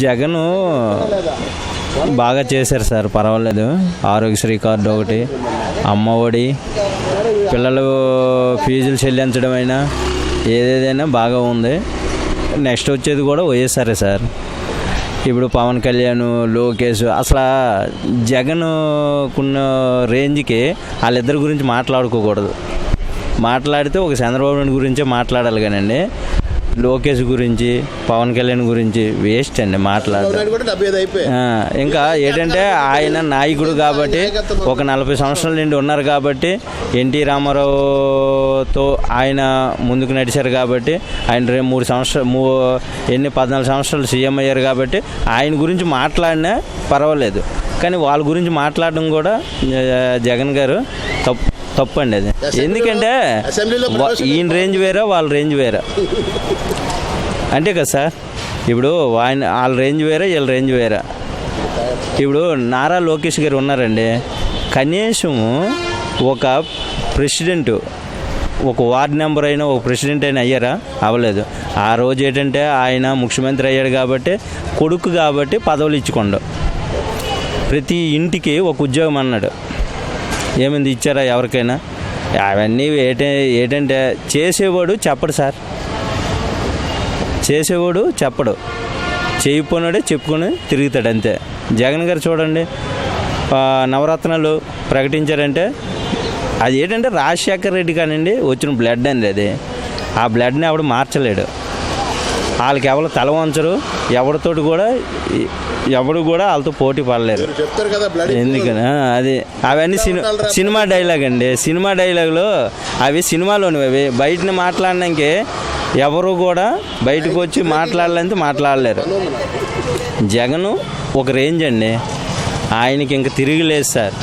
జగను బాగా చేశారు సార్ పర్వాలేదు. ఆరోగ్యశ్రీ కార్డు ఒకటి అమ్మ ఒడి పిల్లలు ఫీజులు చెల్లించడం అయినా ఏదేదైనా బాగా ఉంది. నెక్స్ట్ వచ్చేది కూడా వయస్సారే సార్. ఇప్పుడు పవన్ కళ్యాణ్ లోకేష్ అసలు జగన్కున్న రేంజ్కి వాళ్ళిద్దరి గురించి మాట్లాడుకోకూడదు. మాట్లాడితే ఒక చంద్రబాబు నాయుడు గురించే మాట్లాడాలి కానండి. లోకేష్ గురించి పవన్ కళ్యాణ్ గురించి వేస్ట్ అండి మాట్లాడడం. ఇంకా ఏంటంటే ఆయన నాయకుడు కాబట్టి ఒక నలభై సంవత్సరాల నుండి ఉన్నారు కాబట్టి ఎన్టీ రామారావుతో ఆయన ముందుకు నడిచారు కాబట్టి ఆయన రేపు మూడు సంవత్సరాలు మూ ఎన్ని పద్నాలుగు సంవత్సరాలు సీఎం అయ్యారు కాబట్టి ఆయన గురించి మాట్లాడినా పర్వాలేదు. కానీ వాళ్ళ గురించి మాట్లాడడం కూడా జగన్ గారు తప్పు. తప్పు అండి అది ఎందుకంటే ఈయన రేంజ్ వేరే వాళ్ళ రేంజ్ వేరే? అంతే కదా సార్ ఇప్పుడు ఆయన వాళ్ళ రేంజ్ వేరే వీళ్ళ రేంజ్ వేరే? ఇప్పుడు నారా లోకేష్ గారు ఉన్నారండి. కనీసం ఒక ప్రెసిడెంట్ ఒక వార్డ్ నెంబర్ అయినా ఒక ప్రెసిడెంట్ అయినా అయ్యారా? అవ్వలేదు. ఆ రోజు ఏంటంటే ఆయన ముఖ్యమంత్రి అయ్యాడు కాబట్టి కొడుకు కాబట్టి పదవులు ఇచ్చుకోండు. ప్రతి ఇంటికి ఒక ఉద్యోగం అన్నాడు. ఏమైంది ఇచ్చారా ఎవరికైనా? అవన్నీ ఏటే ఏంటంటే చేసేవాడు చెప్పడు సార్. చేసేవాడు చెప్పడు. చేయకపోయినాడే చెప్పుకొని తిరుగుతాడు అంతే. జగన్ గారు చూడండి నవరత్నాలు ప్రకటించారంటే అది ఏంటంటే రాజశేఖర్ రెడ్డి కానివ్వండి వచ్చిన బ్లడ్ అండి అది. ఆ బ్లడ్ని ఆవిడ మార్చలేడు. వాళ్ళకి ఎవరు తల వంచరు ఎవరితోటి కూడా ఎవడు కూడా వాళ్ళతో పోటీ పడలేరు ఎందుకని? అది అవన్నీ సినిమా సినిమా డైలాగ్ అండి. సినిమా డైలాగులు అవి సినిమాలోనివి అవి బయటని మాట్లాడడానికి ఎవరు కూడా బయటకు వచ్చి మాట్లాడాలంటే మాట్లాడలేరు. జగను ఒక రేంజ్ అండి. ఆయనకి ఇంక తిరిగి లేదు సార్.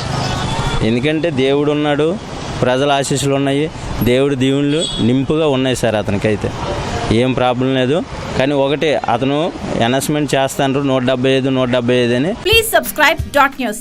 ఎందుకంటే దేవుడు ఉన్నాడు ప్రజల ఆశీస్సులు ఉన్నాయి దేవుడి దీవుళ్ళు నింపుగా ఉన్నాయి సార్ అతనికైతే. ఏం ప్రాబ్లం లేదు. కానీ ఒకటి అతను అనౌన్స్మెంట్ చేస్తాను నూట డెబ్బై ఐదు నూట డెబ్బై ఐదు అని. Please subscribe dot news